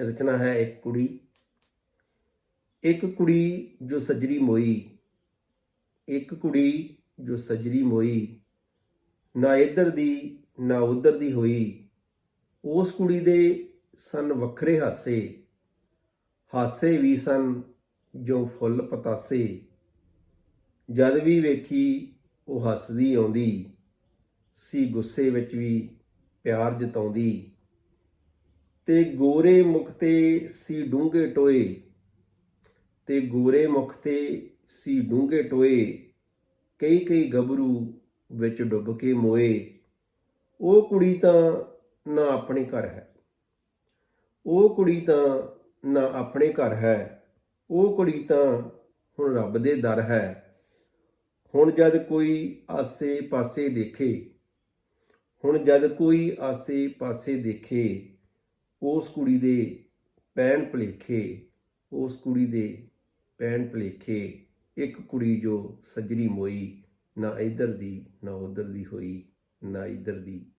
ਰਚਨਾ ਹੈ ਇੱਕ ਕੁੜੀ। ਇੱਕ ਕੁੜੀ ਜੋ ਸਜਰੀ ਮੋਈ। ਇੱਕ ਕੁੜੀ ਜੋ ਸਜਰੀ ਮੋਈ। ਨਾ ਇੱਧਰ ਦੀ, ਨਾ ਉੱਧਰ ਦੀ ਹੋਈ। ਉਸ ਕੁੜੀ ਦੇ ਸਨ ਵੱਖਰੇ ਹਾਸੇ। ਹਾਸੇ ਵੀ ਸਨ ਜੋ ਫੁੱਲ ਪਤਾਸੇ। ਜਦ ਵੀ ਵੇਖੀ, ਉਹ ਹੱਸਦੀ ਆਉਂਦੀ। ਸੀ ਗੁੱਸੇ ਵਿੱਚ ਵੀ ਪਿਆਰ ਜਤਾਉਂਦੀ। ਤੇ ਗੋਰੇ ਮੁਖ ਤੇ ਸੀ ਡੂੰਘੇ ਟੋਏ, ਤੇ ਗੋਰੇ ਮੁਖ ਤੇ ਸੀ ਡੂੰਘੇ ਟੋਏ, ਕਈ ਕਈ ਗੱਭਰੂ ਵਿੱਚ ਡੁੱਬ ਕੇ ਮੋਏ। ਉਹ ਕੁੜੀ ਤਾਂ ਨਾ ਆਪਣੇ ਘਰ ਹੈ। ਉਹ ਕੁੜੀ ਤਾਂ ਨਾ ਆਪਣੇ ਘਰ ਹੈ। ਉਹ ਕੁੜੀ ਤਾਂ ਹੁਣ ਰੱਬ ਦੇ ਦਰ ਹੈ। ਹੁਣ ਜਦ ਕੋਈ ਆਸੇ ਪਾਸੇ ਦੇਖੇ, ਹੁਣ ਜਦ ਕੋਈ ਆਸੇ ਪਾਸੇ ਦੇਖੇ ਉਸ ਕੁੜੀ ਦੇ ਪੈਣ ਭਲੇਖੇ, ਉਸ ਕੁੜੀ ਦੇ ਪੈਣ ਭਲੇਖੇ, ਇੱਕ ਕੁੜੀ ਜੋ ਸੱਜਰੀ ਮੋਈ, ਨਾ ਇੱਧਰ ਦੀ, ਨਾ ਉੱਧਰ ਦੀ ਹੋਈ, ਨਾ ਇੱਧਰ ਦੀ।